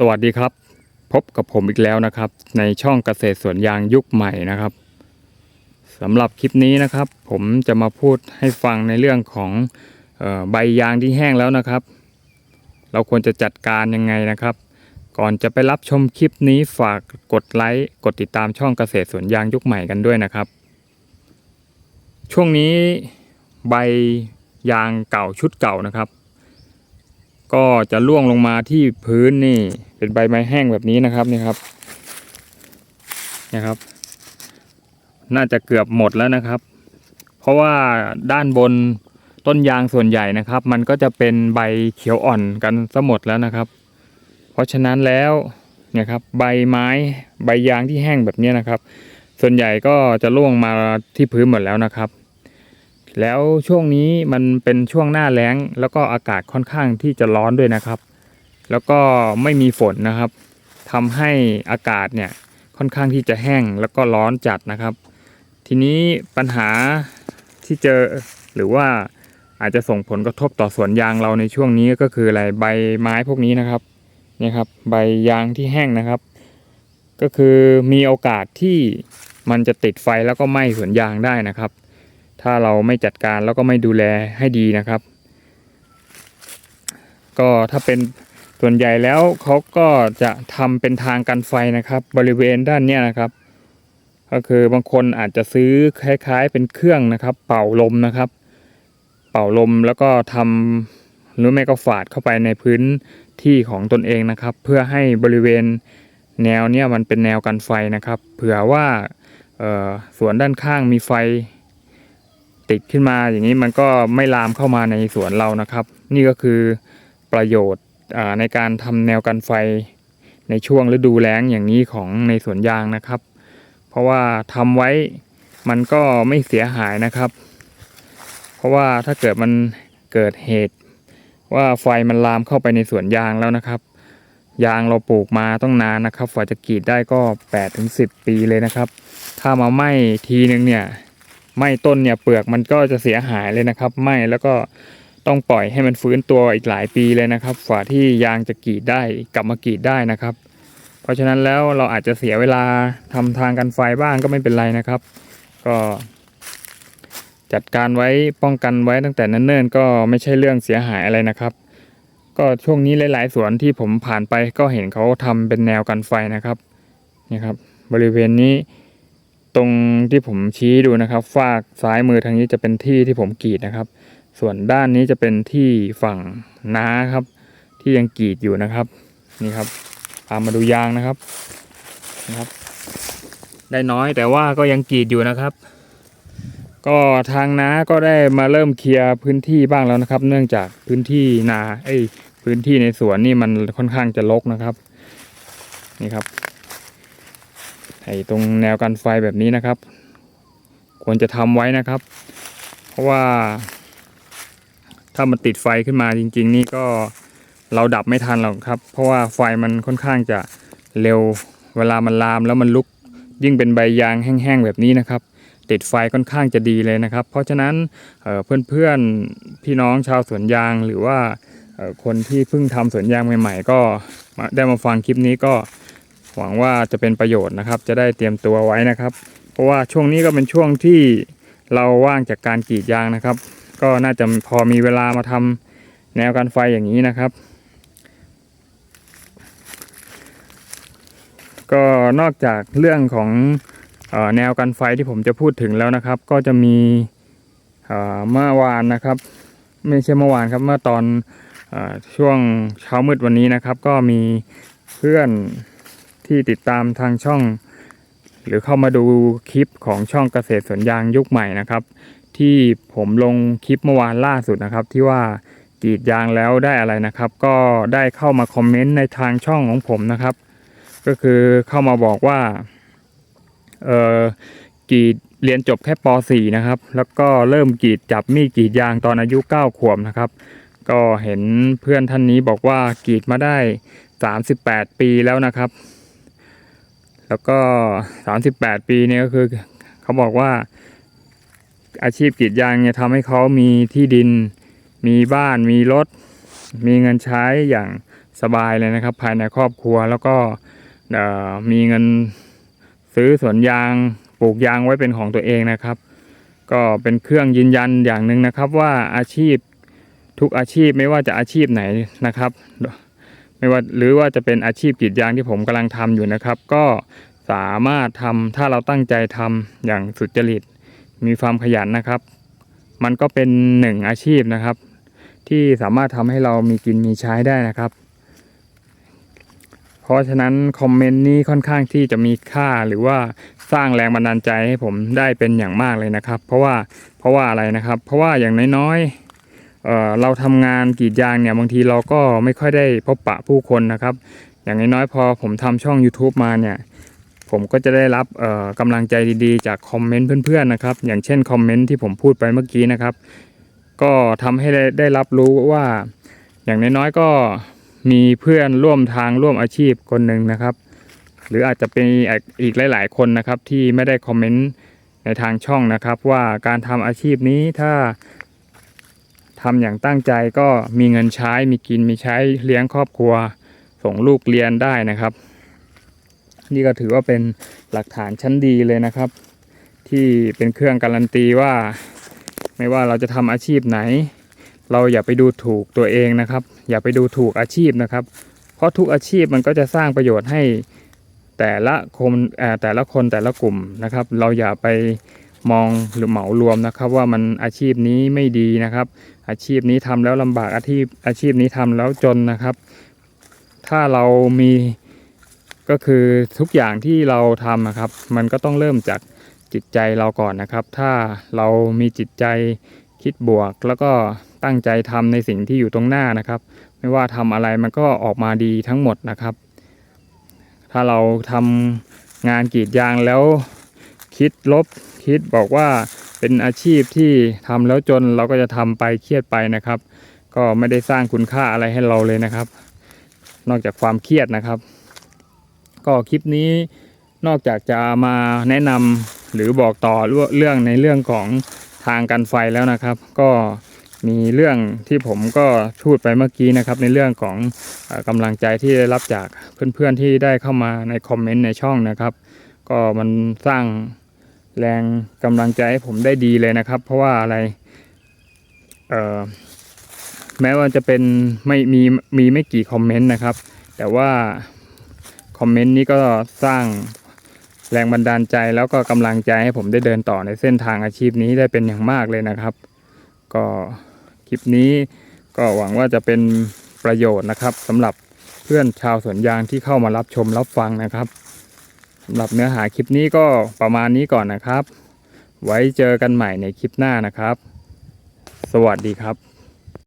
สวัสดีครับ พบกับผมอีกแล้วนะครับ ในช่องเกษตรสวนยางยุคใหม่นะครับสำหรับคลิปนี้นะครับ ผมจะมาพูดให้ฟังในเรื่องของออใบยางที่แห้งแล้วนะครับ เราควรจะจัดการยังไงนะครับ ก่อนจะไปรับชมคลิปนี้ฝากกดไลค์กดติดตามช่องเกษตรสวนยางยุคใหม่กันด้วยนะครับ ช่วงนี้ใบยางเก่าชุดเก่านะครับ ก็จะล่วงลงมาที่พื้นนี่ เป็นใบไม้แห้งแบบนี้นะครับนี่ครับนะครับ น่าจะเกือบหมดแล้วนะครับ เพราะว่าด้านบนต้นยางส่วนใหญ่นะครับ มันก็จะเป็นใบเขียวอ่อนกันซะหมดแล้วนะครับ เพราะฉะนั้นแล้วเนี่ยครับใบไม้ใบยางที่แห้งแบบนี้นะครับ ส่วนใหญ่ก็จะล่วงมาที่พื้นหมดแล้วนะครับ แล้วช่วงนี้มันเป็นช่วงหน้าแล้ง แล้วก็อากาศค่อนข้างที่จะร้อนด้วยนะครับ แล้วก็ไม่มีฝนนะครับทำให้อากาศเนี่ยค่อนข้างที่จะแห้งแล้วก็ร้อนจัดนะครับ ทีนี้ปัญหาที่เจอหรือว่าอาจจะส่งผลกระทบต่อสวนยางเราในช่วงนี้ก็คืออะไรใบไม้พวกนี้นะครับนี่ครับใบยางที่แห้งนะครับ ก็คือมีโอกาสที่มันจะติดไฟแล้วก็ไหม้สวนยางได้นะครับ ถ้าเราไม่จัดการแล้วก็ไม่ดูแลให้ดีนะครับ ก็ถ้าเป็นส่วนใหญ่แล้วเขาก็จะทำเป็นทางกันไฟนะครับ บริเวณด้านเนี้ยนะครับ ก็คือบางคนอาจจะซื้อคล้ายๆ เป็นเครื่องนะครับ เป่าลมนะครับ เป่าลมแล้วก็ทำหรือไม่ก็ฝาดเข้าไปในพื้นที่ของตนเองนะครับ เพื่อให้บริเวณแนวเนี้ยมันเป็นแนวกันไฟนะครับ เผื่อว่าสวนด้านข้างมีไฟ ติดขึ้นมาอย่างนี้มันก็ไม่ลามเข้ามาในสวนเรานะครับ นี่ก็คือประโยชน์ในการทำแนวกันไฟในช่วงฤดูแล้งอย่างนี้ของในสวนยางนะครับ เพราะว่าทำไว้มันก็ไม่เสียหายนะครับ เพราะว่าถ้าเกิดมันเกิดเหตุ ว่าไฟมันลามเข้าไปในสวนยางแล้วนะครับ ยางเราปลูกมาต้องนานนะครับกว่าจะกรีดได้ก็8ถึง10 ปีเลยนะครับ ถ้ามาไหม้ทีนึงเนี่ย ไหม้ต้นเนี่ยเปลือกมันก็จะเสียหายเลยนะครับไหม้แล้วก็ต้องปล่อยให้มันฟื้นตัวอีกหลายปีเลยนะครับกว่าที่ยางจะกรีดได้กลับมากรีดได้นะครับ เพราะฉะนั้นแล้วเราอาจจะเสียเวลาทำทางกันไฟบ้างก็ไม่เป็นไรนะครับ ก็จัดการไว้ป้องกันไว้ตั้งแต่เนิ่นๆก็ไม่ใช่เรื่องเสียหายอะไรนะครับ ก็ช่วงนี้หลาย ๆ สวนที่ผมผ่านไปก็เห็นเขาทำเป็นแนวกันไฟนะครับนี่ครับ บริเวณนี้ ตรงที่ผมชี้ดูนะครับฝากซ้ายมือทางนี้จะเป็นที่ที่ผมกรีดนะครับ ส่วนด้านนี้จะเป็นที่ฝั่งน้าครับ ที่ยังกรีดอยู่นะครับนี่ครับพามาดูยางนะครับนะครับ ได้น้อยแต่ว่าก็ยังกรีดอยู่นะครับ ก็ทางน้าก็ได้มาเริ่มเคลียร์พื้นที่บ้างแล้วนะครับ เนื่องจากพื้นที่นาเอ้พื้นที่ในสวนนี่มันค่อนข้างจะรกนะครับ นี่ครับ ไอ้ตรงแนวกันไฟแบบนี้นะครับ ควรจะทำไว้นะครับ เพราะว่า ถ้ามันติดไฟขึ้นมาจริง ๆ นี่ก็เราดับไม่ทันหรอกครับ เพราะว่าไฟมันค่อนข้างจะเร็วเวลามันลามแล้วมันลุกยิ่งเป็นใบยางแห้งๆแบบนี้นะครับ ติดไฟค่อนข้างจะดีเลยนะครับ เพราะฉะนั้นเเพื่อนๆพี่น้องชาวสวนยางหรือว่าคนที่เพิ่งทำสวนยางใหม่ ๆ ก็ได้มาฟังคลิปนี้ก็ หวังว่าจะเป็นประโยชน์นะครับ จะได้เตรียมตัวไว้นะครับ เพราะว่าช่วงนี้ก็เป็นช่วงที่เราว่างจากการกรีดยางนะครับ ก็น่าจะพอมีเวลามาทำแนวกันไฟอย่างนี้นะครับ ก็นอกจากเรื่องของออแนวกันไฟที่ผมจะพูดถึงแล้วนะครับ ก็จะมีเมื่อวานนะครับ ไม่ใช่เมื่อวานครับเมื่อตอนอช่วงเช้ามืดวันนี้นะครับ ก็มีเพื่อน ที่ติดตามทางช่อง หรือเข้ามาดูคลิปของช่องเกษตรสวนยางยุคใหม่นะครับ ที่ผมลงคลิปเมื่อวานล่าสุดนะครับ ที่ว่ากรีดยางแล้วได้อะไรนะครับ ก็ได้เข้ามาคอมเมนต์ในทางช่องของผมนะครับ ก็คือเข้ามาบอกว่าเออกรีดเรียนจบแค่ป .4 นะครับ แล้วก็เริ่มกรีดจับมีดกรีดยางตอนอายุ 9 ขวบนะครับ ก็เห็นเพื่อนท่านนี้บอกว่ากรีดมาได้ 38 ปีแล้วนะครับ แล้วก็ 38 ปีเนี่ยก็คือเขาบอกว่าอาชีพกรีดยางเนี่ยทำให้เขามีที่ดิน มีบ้าน มีรถ มีเงินใช้อย่างสบายเลยนะครับ ภายในครอบครัวแล้วก็เอ่อมีเงินซื้อสวนยางปลูกยางไว้เป็นของตัวเองนะครับ ก็เป็นเครื่องยืนยันอย่างหนึ่งนะครับว่าอาชีพทุกอาชีพไม่ว่าจะอาชีพไหนนะครับ ไม่ว่าหรือว่าจะเป็นอาชีพกรีดยางที่ผมกำลังทำอยู่นะครับ ก็สามารถทำถ้าเราตั้งใจทำอย่างสุจริต มีความขยันนะครับ มันก็เป็นหนึ่งอาชีพนะครับ ที่สามารถทำให้เรามีกินมีใช้ได้นะครับ เพราะฉะนั้นคอมเมนต์นี้ค่อนข้างที่จะมีค่าหรือว่าสร้างแรงบันดาลใจให้ผมได้เป็นอย่างมากเลยนะครับ เพราะว่าเพราะว่าอะไรนะครับ เพราะว่าอย่างน้อยๆ เเราทำงานกรีดยางเนี่ยบางทีเราก็ไม่ค่อยได้พบปะผู้คนนะครับ อย่างน้อยๆพอผมทำช่อง YouTube มาเนี่ยผมก็จะได้รับเอ่อกำลังใจดีๆ จากคอมเมนต์เพื่อนๆนะครับ อย่างเช่นคอมเมนต์ที่ผมพูดไปเมื่อกี้นะครับ ก็ทำให้ได้ได้รับรู้ว่า อย่างน้อยๆก็มีเพื่อนร่วมทางร่วมอาชีพคนหนึ่งนะครับ หรืออาจจะเป็นอีกหลาย ๆ คนนะครับที่ไม่ได้คอมเมนต์ในทางช่องนะครับ ว่าการทำอาชีพนี้ถ้า ทำอย่างตั้งใจก็มีเงินใช้มีกินมีใช้เลี้ยงครอบครัว ส่งลูกเรียนได้นะครับ นี่ก็ถือว่าเป็นหลักฐานชั้นดีเลยนะครับ ที่เป็นเครื่องการันตีว่า ไม่ว่าเราจะทำอาชีพไหน เราอย่าไปดูถูกตัวเองนะครับ อย่าไปดูถูกอาชีพนะครับ เพราะทุกอาชีพมันก็จะสร้างประโยชน์ให้แต่ละคนแต่ละคนแต่ละกลุ่มนะครับ เราอย่าไป มองหรือเหมารวมนะครับ ว่ามันอาชีพนี้ไม่ดีนะครับ อาชีพนี้ทำแล้วลำบากอาชีพอาชีพนี้ทำแล้วจนนะครับ ถ้าเรามีก็คือทุกอย่างที่เราทำนะครับ มันก็ต้องเริ่มจากจิตใจเราก่อนนะครับ ถ้าเรามีจิตใจคิดบวก แล้วก็ตั้งใจทำในสิ่งที่อยู่ตรงหน้านะครับ ไม่ว่าทำอะไรมันก็ออกมาดีทั้งหมดนะครับ ถ้าเราทำงานกรีดยางแล้ว คิดลบคิดบอกว่าเป็นอาชีพที่ทำแล้วจนเราก็จะทำไปเครียดไปนะครับ ก็ไม่ได้สร้างคุณค่าอะไรให้เราเลยนะครับ นอกจากความเครียดนะครับ ก็คลิปนี้นอกจากจะมาแนะนำหรือบอกต่อเรื่องในเรื่องของทางกันไฟแล้วนะครับ ก็มีเรื่องที่ผมก็พูดไปเมื่อกี้นะครับ ในเรื่องของกำลังใจที่ได้รับจากเพื่อนๆที่ได้เข้ามาในคอมเมนต์ในช่องนะครับ ก็มันสร้าง แรงกำลังใจให้ผมได้ดีเลยนะครับ เพราะว่าอะไรเอ่อแม้ว่าจะเป็นไม่มีมีไม่กี่คอมเมนต์นะครับ แต่ว่าคอมเมนต์นี้ก็สร้างแรงบันดาลใจแล้วก็กำลังใจให้ผมได้เดินต่อในเส้นทางอาชีพนี้ได้เป็นอย่างมากเลยนะครับ ก็คลิปนี้ก็หวังว่าจะเป็นประโยชน์นะครับสำหรับเพื่อนชาวสวนยางที่เข้ามารับชมรับฟังนะครับ สำหรับเนื้อหาคลิปนี้ก็ประมาณนี้ก่อนนะครับ ไว้เจอกันใหม่ในคลิปหน้านะครับ สวัสดีครับ